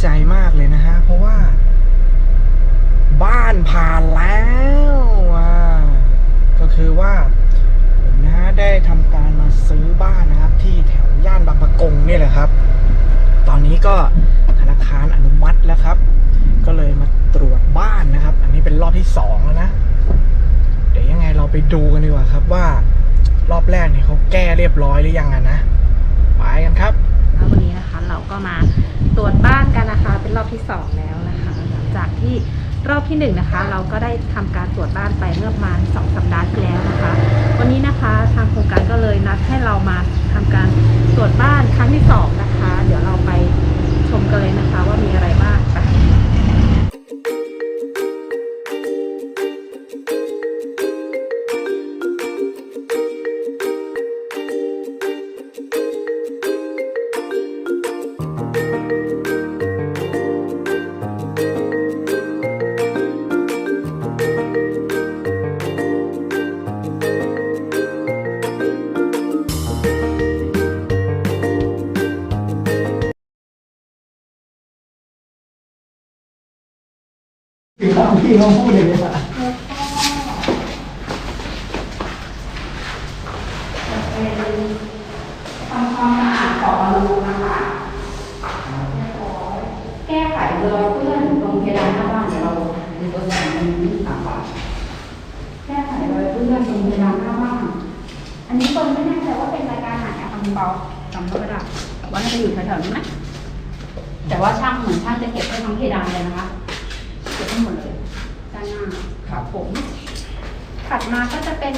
ใจมากเลยนะฮะ เพราะว่า บ้านผ่านแล้วอะก็คือว่า ผมนะฮะได้ทำการมาซื้อบ้านนะครับ ที่แถวย่านบางปะกงนี่แหละครับ ตอนนี้ก็ธนาคารอนุมัติแล้วครับ ก็เลยมาตรวจบ้านนะครับ อันนี้เป็นรอบที่สองแล้วนะ เดี๋ยวยังไงเราไปดูกันดีกว่าครับว่ารอบแรกเนี่ยเขาแก้เรียบร้อยหรือยังอะนะไปกันครับแล้ววันนี้นะคะเราก็มา ตรวจบ้านกันนะคะ เป็นรอบที่สองแล้วนะคะหลังจากที่รอบที่หนึ่งนะคะ เราก็ได้ทำการตรวจบ้านไปเมื่อประมาณสองสัปดาห์ที่แล้วนะคะ วันนี้นะคะทางโครงการก็เลยนัดให้เรามาทำการตรวจบ้านครั้งที่สอง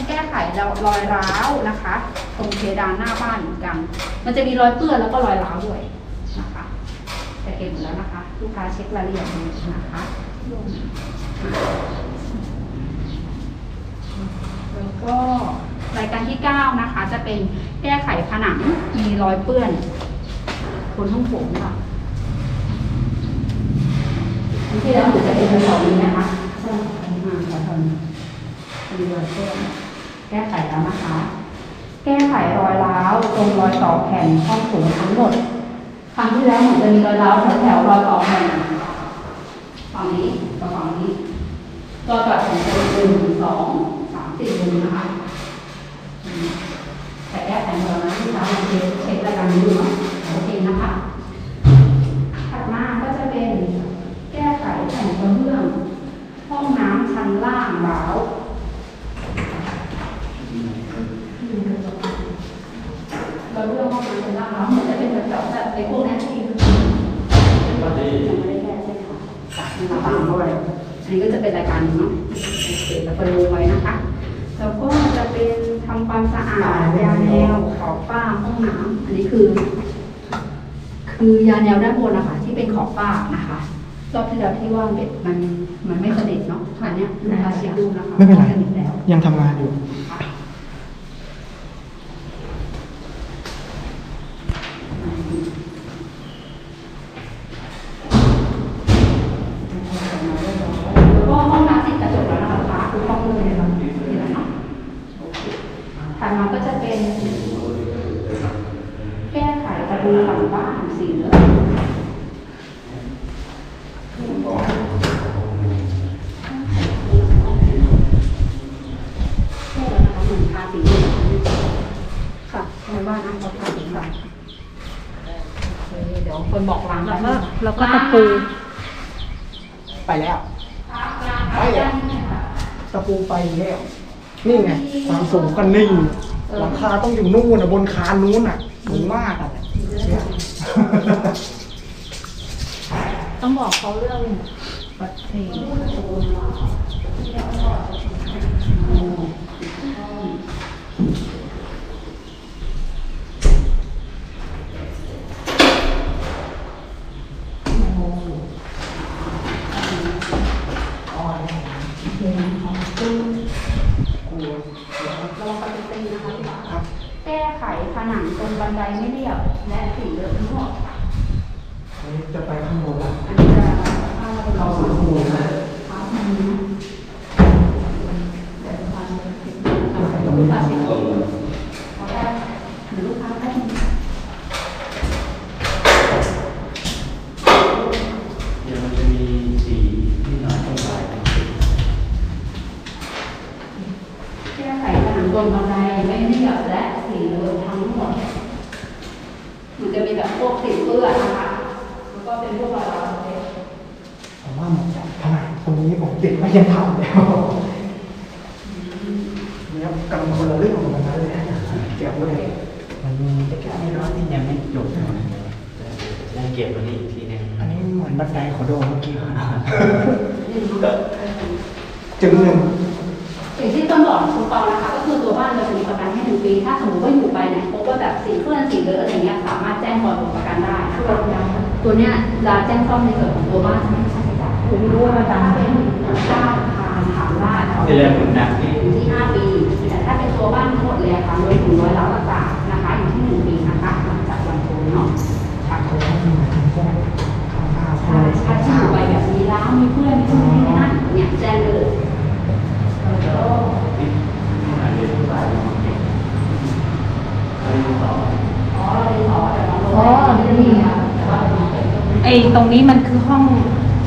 มาก็จะเป็นแก้ไขรอยร้าวนะคะ ตรงเพดานหน้าบ้านเหมือนกัน มันจะมีรอยเปื้อนแล้วก็รอยร้าวด้วยนะคะแต่เก็บหมดแล้วนะคะ ลูกค้าเช็ครายละเอียดดูนะคะแล้วก็รายการที่ 9 นะคะ จะเป็นแก้ไขผนังมีรอยเปื้อนบนห้องโถงค่ะที่แล้วหนูจะเป็นแถวนี้นะคะใช่ค่ะมาแถวนี้มีรอยเปื้อน ก้ไขแล้วนะคะ แก้ไขรอยร้าวตรงรอยต่อแผ่นห้องสูงทั้งหมด ครั้งที่แล้วเหมือนจะมีรอยร้าวแถวแถวๆรอยต่อแผ่นฝั่งนี้กับฝั่งนี้ก็ตัดแผ่นเป็นหนึ่งสองสามสี่มุมนะคะแต่แก้ไขหมดแล้วนะที่เราเช็คเช็ครายการนี้ดูเนาะโอเคนะคะถัดมาก็จะเป็นแก้ไขแผ่นกระเบื้อง ห้องน้ำชั้นล่างร้าว คือ คือยาแนวด้านบนนะคะที่เป็นขอบฝ้านะคะรอบที่แล้วที่ว่าเบ็ดมันมันไม่สนิทเนาะอันเนี้ยลูกค้าเช็คดูนะคะไม่เป็นไรสนิทแล้ว ยังทำงานอยู่ ปู ไปแล้ว ไปแล้วตะปูไปแล้วนี่ไงความสูงก็นิ่งหลังคาต้องอยู่นู่นนะบนคานนู้นอะสูงมากอะเนี่ยต้องบอกเขาเรื่องปัดเพลง เราปฏิตีนะคะที่บอกแก้ไขผนั งตรงบันไดไม่เรียบและสีเหลืองทั้งหมด อันนี้จะไปข้างบนละ อันนี้จะเข้ามาเป็น เข้าสู่ข้างบนละ ครับอืมเดี๋ยวลูกค้าจะติดลูกค้าติดขอได้หรือลูกค้าได้ บนบันไดไม่เรียบและสีเหลืองทั้งหมด มันจะมีแบบพวกสีเปื้อนนะคะ แล้วก็เป็นพวกรอยร้าวเล็ก ผมว่าเหมือนกับผนังตรงนี้ผมติดไม่ยังทำแล้วเนี่ยกำลังคนละเรื่องของมันนั้นเลยเกี่ยวเลย มันมีแค่นี้ร้อนที่ยังไม่จบนะยังเก็บวันนี้อีกทีหนึง อันนี้เหมือนบันไดขอโดนเมื่อกี้ นี่เนาะ จึงหนึ่งสิ่งที่ต้องบอกคุณปอนะคะ ก็คือตัวบ้านเราจะมีประกันให้หนึ่งปี ถ้าสมมติว่าอยู่ไปเนี่ยพบว่าแบบสีเพื่อนสีเลอะอะไรเงี้ยสามารถแจ้งบริษัทประกันได้นะคะตัวเนี้ยจะแจ้งซ่อมในส่วนของตัวบ้านจะไม่มีค่าใช้จ่ายคุณรู้ว่าประจำเป็นค่าทางถามราชที่เรียกคุณนักที่อยู่ที่5ปีแต่ถ้าเป็นตัวบ้านทั้งหมดเลยอะค่ะโดยถึงร้อยละรักษานะคะอยู่ที่1ปีนะคะหลังจากวันโอนเนาะค่ะเขาต้องมีถึงพวกข้าวผ้าถ้าถ้าที่อยู่ไปแบบมีร้านมีเพื่อนมีคนนี้นั่นเนี่ยแจ้งเลยแล้วก็ อันนี้ที่ฝ่ายของเก็บอันนี้ต่ออ๋อเราเรียนต่อแต่น้องลงไม่ได้ดีค่ะแต่ว่าน้องเป็นไอ้ตรงนี้มันคือห้อง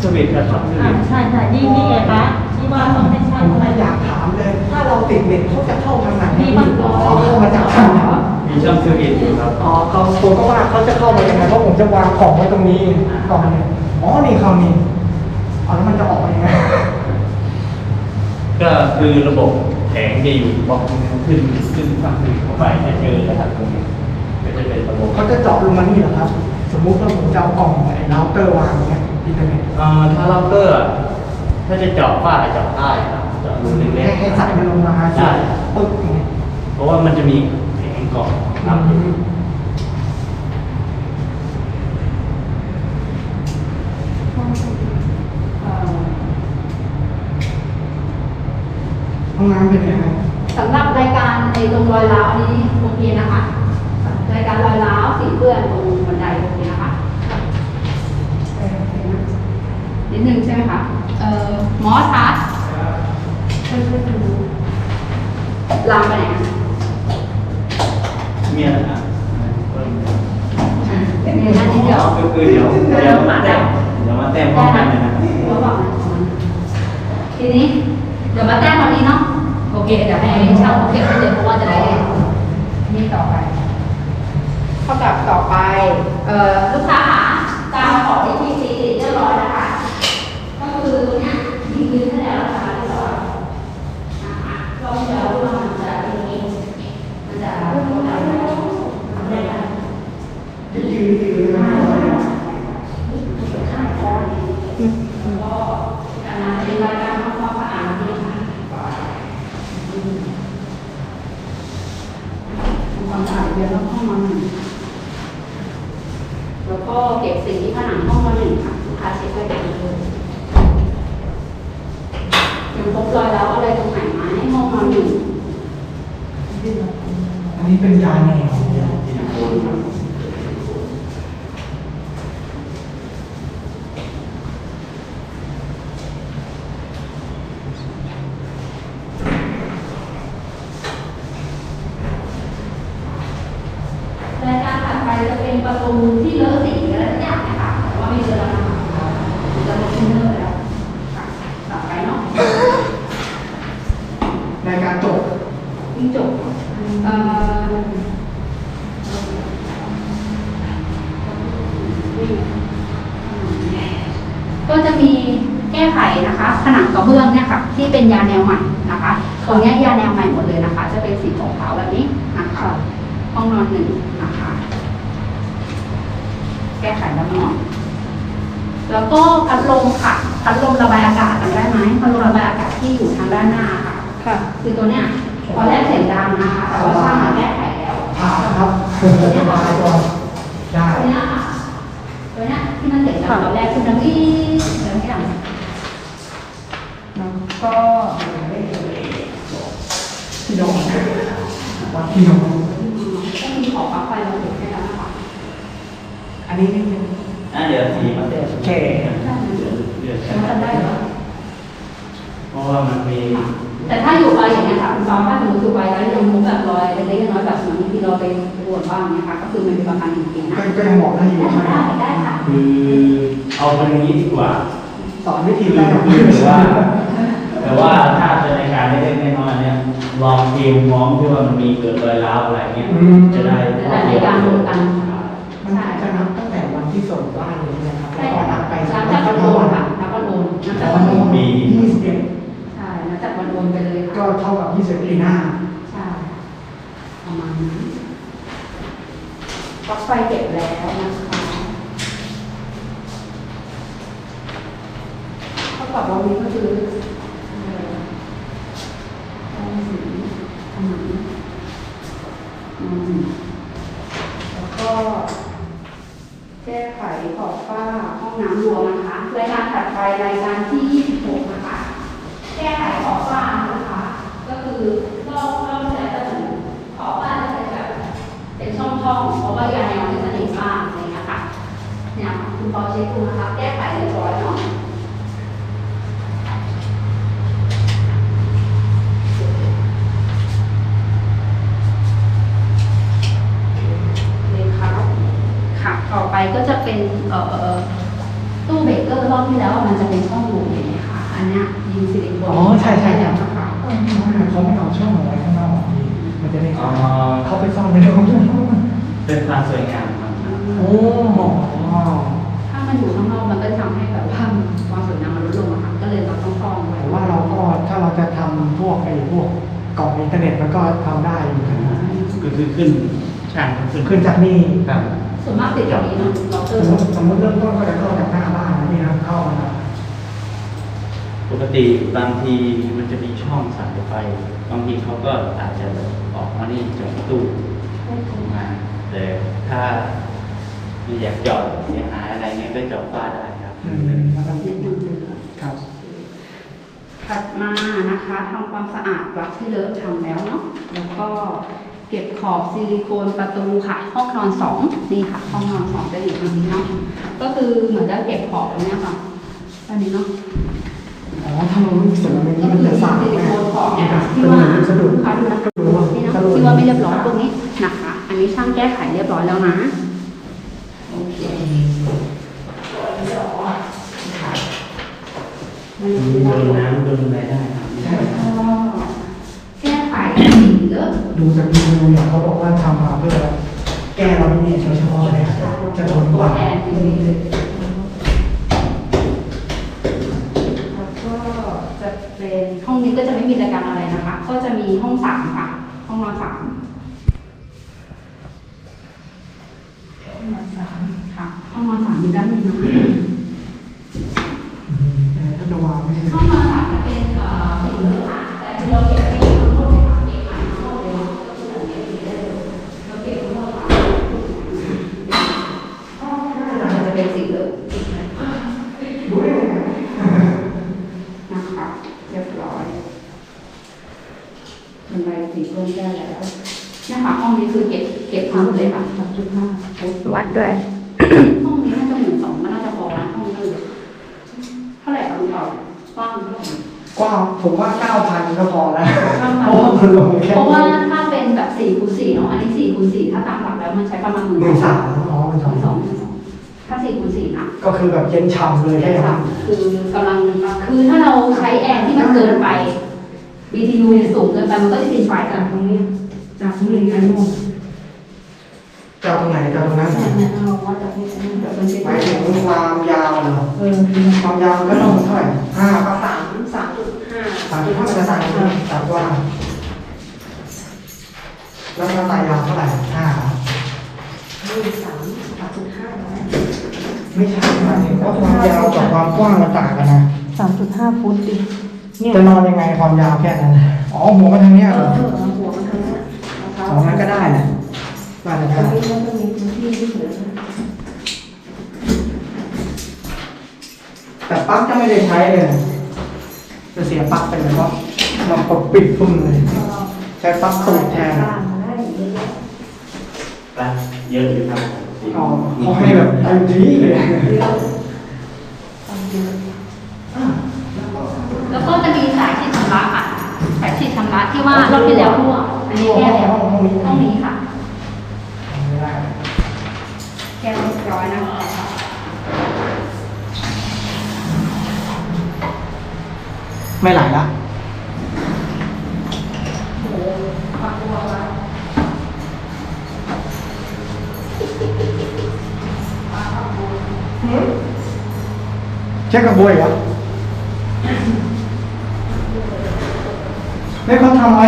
สวิตช์กับสองสอ่าวิตช์ใช่ใช่นี่นี่ไงคะที่ว่าต้องให้ผช่างมอะไรอยากถามเลย ถ้าเราติดเน็ตเขาจะเข้าทางไหนมีบางตัวเขาเข้ามาจากทางไหนมีช่องสวิตช์อยู่ครับอ๋อเขาผมก็ว่าเขาจะเข้ามายังไงเพราะผมจะวางของไว้ตรงนี้กล่องเนี่ยอ๋อนี่เขานี่อ๋อแล้วมันจะออกมายังไง ก็คือระบบแผงจะอยู่บล็อกนึงขึ้นขึ้นฝั่งขึ้นเข้าไปจะเจอแล้วครับตรงนี้ก็จะเป็นระบบเขาจะเจาะลงมานี่เหรอครับ สมมุติว่าผมจะเอากล่องไอ้เราเตอร์วางเนี่ยอินเทอร์เน็ตเอ่อถ้าเราเตอร์อะถ้าจะเจาะฝ้าเจาะใต้ครับเจาะรูเล็กให้ๆ ให้สายมันลงมาใช่ ปึ๊กอย่างเงี้ยเพราะว่ามันจะมีแผงเกาะครับ เอ่อ ห้องน้ำเป็นยังไงสำหรับรายการไอ้ตรงรอยร้าวอันนี้โอเคนะคะรายการรอยร้าวสีเปื้อนตรงบันไดโอเคนะคะเออโอเคนะนิดนึงใช่ไหมคะเอ่อหมอทัศช่วยช่วยดูลามไปไหนอะมีอะไรนะเดี๋ยวนะนิดเดียวก็คือเดี๋ยวเดี๋ยวมาแต้มเดี๋ยวมาแต้มพร้อมกันเลยนะระหว่างนั้นทีนี้ เดี๋ยวมาแต้มตอนนี้เนาะ โอเค เดี๋ยวให้ช่างเขาเก็บไว้เลยเพราะว่าจะได้นี่ต่อไปเท่ากับต่อไป เอ่อ ลูกค้าหาตามขอที่ที่ซีเรียบร้อยนะคะ ก็คือตัวเนี้ยมียืนให้แล้วนะคะเรียบร้อยนะคะก็จะรู้ว่ามันจะเป็นอย่างนี้มันจะมันจะมันจะ ยืนยืนมา ก็การงานเป็นรายการทำความสะอาดนี่ค่ะทำความสะอาดเดือนละห้องละหนึ่งแล้วก็เก็บสิ่งที่ผนังห้องละหนึ่งค่ะลูกค้าเช็คไว้แบบนี้เลยยังพบรอยแล้วอะไรตรงไหนไหมห้องละหนึ่ง อันนี้เป็นยาแนว ที่โคนครับ รายการถัดไป จะเป็นประตูที่เลอะสีอะไรสักอย่างเนะคะแต่ว่าไม่เลอะแล้วนะคะจะลงเนอร์แล้วค่ะต่อไปเนาะในการจบยิ่งจบเอ่อก็จะมีแก้ไขนะคะ ผนังกระเบื้องเนี่ยค่ะ ที่เป็นยาแนวใหม่นะคะตรงเนี้ยยาแนวใหม่หมดเลยนะคะ จะเป็นสีขาวๆแบบนี้นะคะห้องนอนหนึ่งนะคะ แก้ไขแล้วนอน แล้วก็พัดลมค่ะ พัดลมระบายอากาศจำได้ไหมพัดลมระบายอากาศที่อยู่ทางด้านหน้าค่ะค่ะคือตัวเนี้ยตอนแรกเสียงดังนะคะแต่ว่าช่างมาแก้ไขแล้วผ่าครับสบายก่อนได้ตัวเนี้ยค่ะตัวเนี้ยที่มันเสียงดังตอนแรกคือดังอีเสียงดังแล้วก็ที่นอนวัดที่นอนต้องมีขอบปลั๊กไฟมาติดให้แล้วนะคะอันนี้นิดนึง อะเดี๋ยวสีมาแต้มแก่เดือดเดือดใช้กันได้เหรอเพราะว่ามันมีแต่ถ้าอยู่ไปอย่างเงี้ยค่ะคุณฟ้าถ้าสมมติอยู่ไปแล้วยังพบแบบรอยเล็กๆน้อยๆแบบเหมือนที่เราไปตรวจบ้างเนี่ยค่ะก็คือมันเป็นประกันจริงๆนะก็ก็ยังบอกได้อยู่ใช่ไหมได้ได้ค่ะคือเอาตรงนี้ดีกว่า สอนวิธีคือแรกคือแบบว่า แต่ว่าถ้าเป็นรายการเล็กๆน้อยๆเนี่ยลองฟิลมองที่ว่ามันมีเกิดรอยร้าวอะไรเงี้ยจะได้จะได้ในการรวมกั บไปนับจากวันโอนค่ะนับวันโอนนับจากวัวันนโอโอนนปียี่สิบเอ็ดใช่นับจากวันโอนไปเลยก็ค่ะเท่ากับยี่สิบปีหน้า ใช่ประมาณนั้นปลั๊กไฟเก็บแล้วนะคะเท่ากับว่านี้ก็คือเอ่อแป้งสีผนังอืมแล้วก็ แก้ไขขอบฝ้าห้องน้ำรวมนะคะ รายการถัดไปรายการ ที่ 26 นะคะ แก้ไขขอบฝ้านะคะ ก็คือรอบรอบแต่ก็เหมือนขอบฝ้าจะเป็นแบบเป็นช่องๆเพราะว่ายาแนวไม่สนิทมากอะไรอย่างเงี้ยค่ะเนี่ยคุณพอเช็คดูนะคะ แก้ไขเรียบร้อยเนาะ เลยครับค่ะ ต่อไปก็จะเป็น เอ่อ ตู้เบรกเกอร์รอบที่แล้วมันจะเป็นช่องโหว่เห็นไหมคะ อันเนี้ยยิงซิลิโคน อ๋อใช่ใช่ แล้วนะคะ เขาไม่เอาช่องเอาไว้ข้างนอกดีมันจะได้ อ๋อ เขาไปซ่อนไว้ในห้อง เป็นความสวยงามครับ โอ้ ถ้ามันอยู่ข้างนอกมันก็จะทำให้แบบว่าความสวยงามมันลดลงอะค่ะก็เลยเราต้องซ่อนไว้แต่ว่าเราก็ถ้าเราจะทำพวกไอ้พวกกล่องอินเทอร์เน็ตมันก็ทำได้อยู่นะก็คือขึ้นช่างขึ้นขึ้นจากนี่ครับส่วนมากติดกับนี้เนาะเราเตสอมร์มติสมมติเริ่มต้นก็จะเข้าจากหน้าบ้านนะนี่นะเข้ามาปกติบางทีมันจะมีช่องสายไฟบางทีเขาก็อาจจะออกมานี่จากตู้มาแต่ถ้าไม่อยากจอดเสียหายอะไรเงี้ยก็จอดฟ้าได้ ครับอืมมันต้องครับถัดมานะคะทำความสะอาดปลั๊กที่เลอะทำแล้วเนาะแล้วก็เก็บขอบซิลิโคนประตูค่ะ ห้องนอนสองนี่ค่ะ ห้องนอนสองจะอยู่ตรงนี้เนาะก็คือเหมือนจะเก็บขอบตรงเนี้ยค่ะอันนี้เนาะอ๋อถ้าเราไม่เสร็จแล้วมันก็มันคือจะซิสาดลิแน่โคนขอบเนี่ยค่ะที่ที่ว่าว่าสะดุดลูกค้าดูนะก็รู้ว่านี่นะสะดุดที่ว่าไม่เรียบร้อยตรงนี้นะคะ อันนี้ช่างแก้ไขเรียบร้อยแล้วนะ โอเคมัน โดจะนน้ำโดนอะไรได้ครับใช่แก้ไขสีเลอะดูจากรีวิวเนี่ยเขาบอกว่าทำมาเพื่อแก้เราเนี่ยโดยเฉพาะเลยจะทนกตัวว่า แอนตรงนี้เลยแล้วก็จะเป็นห้องนี้ก็จะไม่มีรายการอะไรนะคะ ก็จะมีห้องสามค่ะ ห้องนอนสามห้องนอนสามค่ะ ห้องนอนสามมีด้านนี้นะถ้ามอ๋อหมื่นสสอองงสองหมื่นสองถ้าสี่คูณสี่นะก็คือแบบเย็นฉ่ำเลยใช่ใช่ไหมค่ะคือกำลังคือถ้าเราใช้แอร์ที่มันเกินไป BTU เนี่ยสูงเกินไปมันก็จะติดไฟจากตรงนี้ จากตรงนี้ไปโน่นจะเอาตรงไหนจะเอาตรงนั้นเหรอเนี่ยเราว่าจากนี้ไปโน่นเดี๋ยวมันจะหมายถึงความยาวเหรอเออความยาวก็ต้องเท่าไหร่ห้าปะสามสามจุดห้าสามจุดห้าจะสั่งสามกว้างแล้วถ้าตายาวเท่าไหร่ห้าเหรอหนึ่งสามสามจุดห้าร้อย ไม่ใช่หมายถึงว่าความยาวกับความกว้างมันต่างกันนะสามจุดห้าฟุตดิเนี่ยจะนอนยังไงความยาวแค่นั้นนะอ๋อหัวมาทางเนี้ยเอเหรออหัวมันทั้งนั้นสองนั้นก็ได้แหละว่าจะตรได้งนี้แล้วก็มีพื้นที่ที่เหลือแต่ปลั๊กจะไม่ได้ใช้เลยจะเสียปลั๊กไปเลยเพราะมันกดปิดพุ่มเลย ใช้ปลั๊กตูดแทน บ้านมาได้เยอะแยะ ปลั๊กเยอะอยู่ครับ อ๋อเขาให้แบบเต็มที่เลยแล้วก็จะมีสายฉีดชำระค่ะสายฉีดชำระที่ว่ารอบที่แล้วรั่วอันนี้แก้แล้วห้องนี้ค่ะไม่ได้แก้เรียบร้อยนะคะไม่ไหลละ ไเช็คกับบัวอีกเหรอนี่เขาทำไว้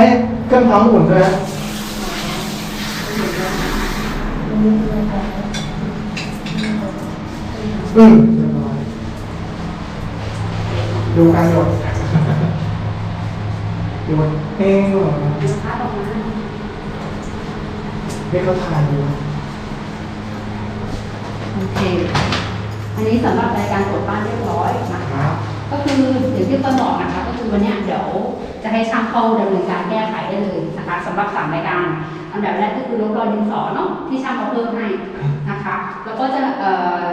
เสำหรับรายการตรวจบ้านเรียบร้อยนะคคะรับก็คืออย่างที่ต้นบอกนะคะก็คือวันเนี้ยเดี๋ยวจะให้ช่างเข้าดำเนินการแก้ไขได้เลยนะคะสำหรับสามรายการอันดับแรกก็คือลบรอยดินสอเนาะที่ช่างเขาเพิ่มให้นะคะ แล้วก็จะเอ่อ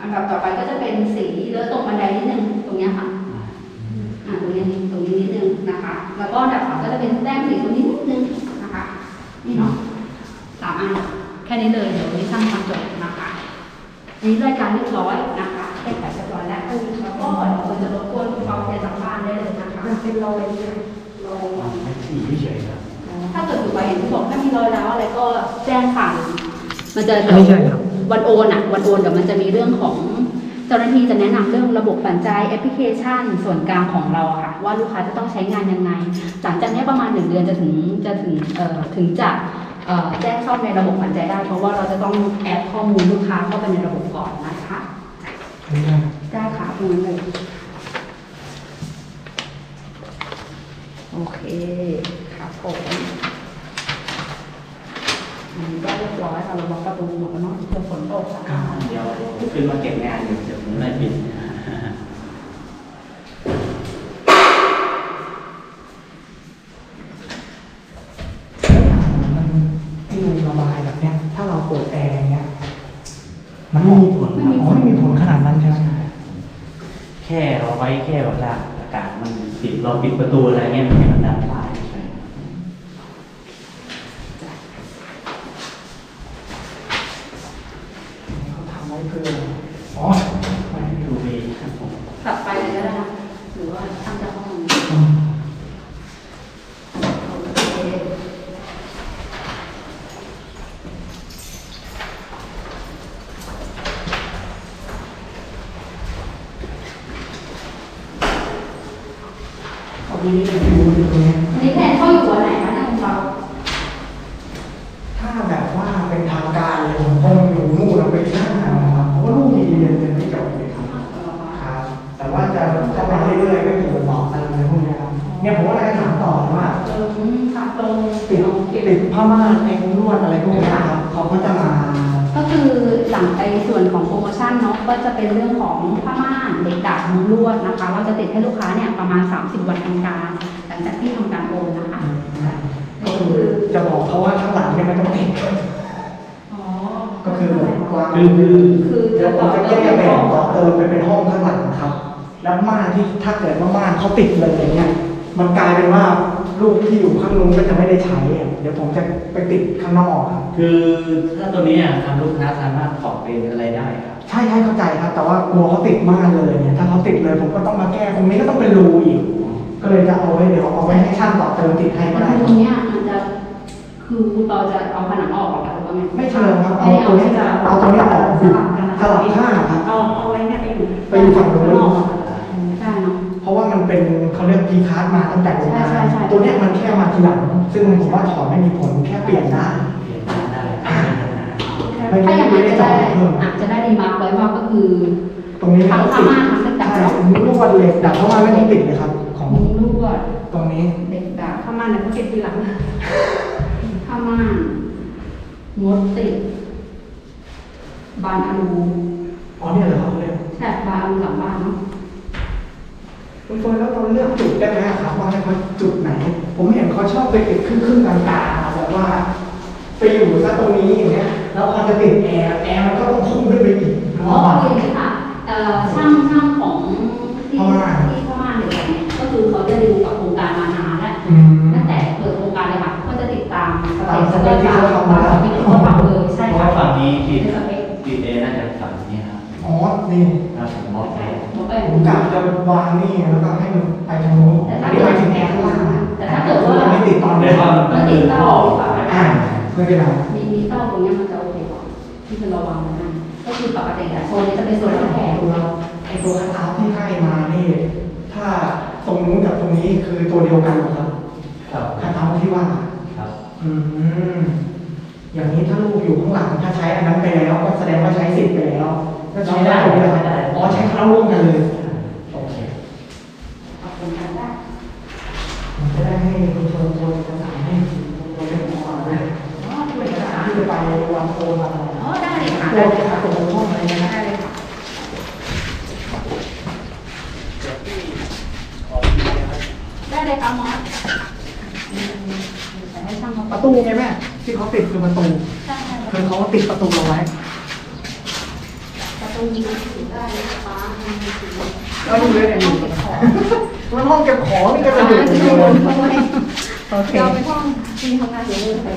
อันดับต่อไปก็จะเป็นสีเลอะตรงบันไดนิดนึงตรงเนี้ยค่ะอ่าตรงนี้นิดตรงนี้นิดนึงนะคะ แล้วก็อันดับสองก็จะเป็นแต้มสีตรงนี้นิดนึงนะคะนี่เนาะสามอันแค่นี้เลยเดี๋ยววันนี้ช่างทำจบ นะคะอันนี้รายการเรียบร้อยนะคะแก้ไขเรียบร้อยแล้วแล้วก็เดี๋ยวเราจะรบกวนคุณเปาเทจากบ้านได้เลยนะคะเป็นรอยเนี่ยรอยไม่สีเฉยๆครับถ้าเกิดอยู่ไปเห็นที่บอกถ้ามีรอยร้าวอะไรก็แจ้งผ่านมันจะอันนี้ใช่ครับวันโอนอะวันโอนเดี๋ยวมันจะมีเรื่องของเจ้าหน้าที่จะแนะนำเรื่องระบบปัจจัยแอปพลิเคชัน ส่วนกลางของเราอะค่ะ ว่าลูกค้าจะต้องใช้งานยังไง หลังจากนี้ประมาณหนึ่งเดือนจะถึงจะถึงเอ่อถึงจะเอ่อ แจ้งเข้าในระบบปัจจัยได้ เพราะว่าเราจะต้องแอดข้อมูลลูกค้าเข้าไปในระบบก่อนนะคะได้ค่ะตรงนั้นเลยโอเคครับผมอันนี้ก็เรียบร้อยค่ะเราล็อกประตูหมดแล้วเนาะเพื่อฝนตกค่ะเดี๋ยวขึ้นมาเก็บงานอยู่เดี๋ยวผมได้ปิดที่มันระบายแบบเนี้ย ถ้าเราเปิดแอร์อย่างเงี้ย มันไม่มีผลครับอ๋อไม่มีผลขนาดนั้นใช่ไหม แค่เราไว้แค่วลาอากาศมันปิดเราปิดประตูอะไรเงี้ยม่ให้มันดันได้ใช่ เขาทำไว้เพื่ออ๋อไม่ให้ ดู ดู ดีครับผม กลับไปเลยก็ได้นะหรือว่าทำจากห้อง อืม โอเค ตรงนี้ดูตรงนี้ อันนี้แทนเข้าอยู่วันไหนคะเนี่ยคุณเปา ถ้าแบบว่าเป็นทางการเลยผมคงอยู่นู่นเราไปที่นั่นนะครับเพราะว่าลูกมีเรียนเป็นไม่จบเลยครับครับ แต่ว่าจะเข้ามาเรื่อยๆไม่ถูกบอกอะไรพวกเนี้ยครับ เนี่ยผมว่าอะไรถามต่อว่าเออค่ะตรงติดติดผ้าม่านไอ้ลวดอะไรพวกนี้ครับเขาก็จะมาก็คือหลังไอ้ส่วนของโปรโมชั่นเนาะก็จะเป็นเรื่องของผ้าม่านเหล็กดัดมุ้งลวดนะคะเราจะติดให้ลูกค้าเนี่ยประมาณ 30 วันทำการ หลังจากที่ทำการโอนนะคะก็คือจะบอกเขาว่าข้างหลังเนี่ยไม่ต้องติดอ๋อก็คือวางคือคือคือเดี๋ยวจะผต่มอจะเติแก้มแบ่ห้องงต่อเติมไปเป็นห้องข้างหลังครับ แล้วม่านที่ถ้าเกิดว่าม่านเขาติดเลยอย่างเงี้ย มันกลายเป็นว่าลูกที่อยู่ข้างนู้นก็จะไม่ได้ใช้อะเดี๋ยวผมจะไปติดข้างนอกครับ คือถ้าตัวนี้อะทางลูกค้าสามารถถอดเป็นอะไรได้ครับใช่ใช่เข้าใจครับ แต่ว่ากลัวเขาติดม่านเลยเนี่ยถ้าเขาติดเลยผมก็ต้องมาแก้ตรงนี้ก็ต้องเป็นรูอีก ก็เลยจะเอาไว้เดี๋ยวเอาไว้ให้ช่างต่อเติมติดให้ก็แล้วได้ตรงเนี้ยมันจะ คือเราจะเอาผนังออกหรอคะหรือว่าไงไม่เชิงครับไม่เอาได้ตัเอาวนี้ใช่ไหมเอาตัวนี้ออกสลับกันนะสลับผ้าครับ เอาเอาไว้เนี่ยไปอยู่ไปอยู่ฝั่งนู้น ข้างอก ใช่เนาะ เพราะ ว่ามันเป็นเขาเรียกพีคาร์ดมาตั้งแต่โรงงานใช่ใช่ใช่ ตัวเนี้ยมันแค่มาทีหลัง ซึ่งผมว่าถอดไม่มีผลแค่เปลี่ยนได้ เปลี่ยนได้ไม่ถ้าอย่างนั้นจะได้ไม่ได้เจาะเพิ่ม อาจจะได้ดีมาร์กไว้ว่าก็คือ ตรงนี้ไม่ต้องติดทั้งผ้าม่านทั้งเหล็กดัดใช่เนอะมุ้งลวดเหล็กดัดเข้ามาไม่ต้องติดเลยครับ ของมุ้งลวดตรงนี้เหล็กดัดเข้ามาเนี่ยเขาเก็บทีหลังผ้าม่านมดติด บานอลูอ๋อเนี่ยเหรอครับเนี่ยใช่บานอลูหลังบ้านเนาะ คุณเฟิร์นแล้วเราเลือกจุดได้ไหมครับว่าให้เขาจุดไหน ผมเห็นเขาชอบไปติดครึ่งครึ่งๆกลางๆแบบว่าไปอยู่ซะตรงนี้อย่างเงี้ยแล้วพอจะติดแอร์แอร์มันก็ต้องพุ่งขึ้นไปอีกอ๋อคืออย่างนี้ค่ะเอ่อช่างช่างของที่ที่ผ้าม่าเนี่ยก็คือเขาจะดูกับโครงการมานานแล้วตั้งแต่เปิดโครงการเลยค่ะก็จะติดตามสเต็ปตามสเต็เต็ปปที่เขาทำมาตามสเต็ปที่เขาทำเลยใช่เพราะค่ะฝั่งนี้ติดต็ปติดเอน่าจะฝั่งนี้ครั บอ๋อนี่ครับผมมองไปหมดไปผมกะจะวางนี่แล้วก็ให้มันไปทางนู้นแต่อัถ้านนี้เกิดหมายถึงแอร์ข้างล่างแต่ถ้าเกิดว่ามันไม่ติดตอนเดี๋นี้ยวว่ามันติดเต้าอ่าอ่าไม่เป็นไรมีมีเต้าตรงนี้มันจะโอเคกว่าที่คือเราวางนั่นก็คือปกติอะโซนนี้จะเป็นโซนรับแขกของเราไอตัวคัทเอาที่ให้มานี่ถ้าตรงนู้นกับตรงนี้คือตัวเดียวกันหรอครับครับคัทเอาที่ว่าครับอืมอย่างนี้ถ้าลูกอยู่ข้างหลังถ้าใช้อันนั้นไปแล้วก็แสดงว่าใช้สิทธิ์ไป ใช้ได้ตรงนี้เหรอครับอ๋อใช้เข้าร่วมกันเลย โอเค ขอบคุณค่ะได้ ผมจะได้ให้คุณชวนชวนเอกสารให้เราเป็นของเราเลย อ๋อ เอกสารที่จะไปวางโคนอะไร อ๋อได้เลยค่ะ ตัวเอกสารส่งลงห้องอะไรนะ ได้เลยค่ะ ได้เลยค่ะหมอแต่ให้ช่างมา ประตูไงแม่ที่เขาติดคือประตู ใช่ค่ะ คือเขาติดประตูเอาไว้ ประตูมีสีได้ฟ้ามีสีแล้วนี่เลยเนี่ยอยู่มันห้องเก็บของนี่ก็จะอ่าอยู่ที่ที่อยู่บนข้างในโอเคเราไปห้องที่ทำงานเดี๋ยวเลยไป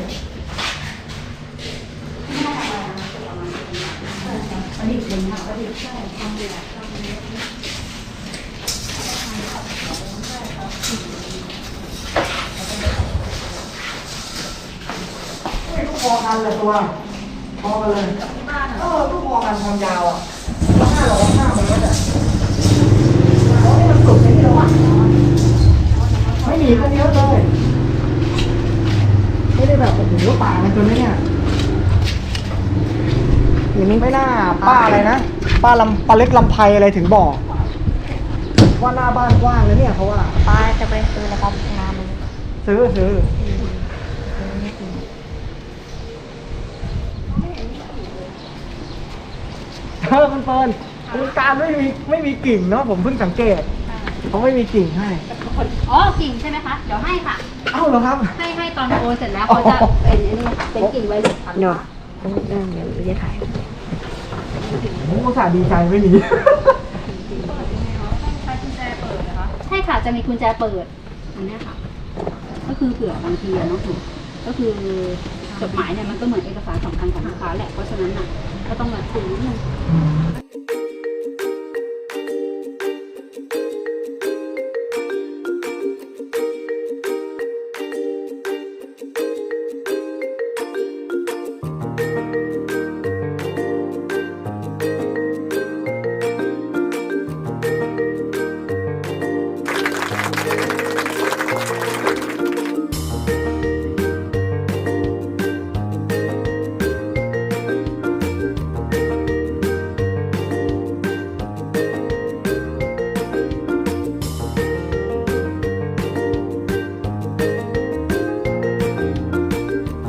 ประดิษฐ์เลยค่ะประดิษฐ์ใช่ทำเลยทำเลยนี่ก็พอกันเลยตัว พอกันเลยเออก็พอกันความยาวอะห้าร้อยห้ามันก็จะโอ้นี่มันสุดไปที่แล้วอะไม่หนีกันเยอะเลยไม่ได้แบบโอ้โหป่ากันจนเนี่ยอย่างนี้ไม่น่าป้าอะไรนะป้าลำป้าเล็กลำไพอะไรถึงบอกว่าหน้าบ้านกว้างเลยเนี่ยเขาว่าป้าจะไปซื้อแล้วครับน้ำมันซื้อซื้อ เออมันเฟิร์นคือการไม่มีไม่มีกิ่งเนาะผมเพิ่งสังเกตเขาไม่มีกิ่งให้ อ๋อกิ่งใช่ไหมคะ เดี๋ยวให้ค่ะ เอ้าเหรอครับ ให้ให้ตอนโอนเสร็จแล้วเขาจะเป็นอันนี้ค่ะเป็นกิ่งไว้หนึ่งพันเดี๋ยวเดี๋ยวจะถ่ายผมอุตส่าห์ดีใจไม่มีใช้กุญแจเปิดนะคะใช่ค่ะจะมีกุญแจเปิดอันเนี้ยค่ะ ก็คือเผื่อบางทีอะเนาะก็คือจดหมายเนี่ยมันก็เหมือนเอกสารสำ ค้าแหละเพราะฉะนั้นน่ะก็ต้องมาคุยนิดนึง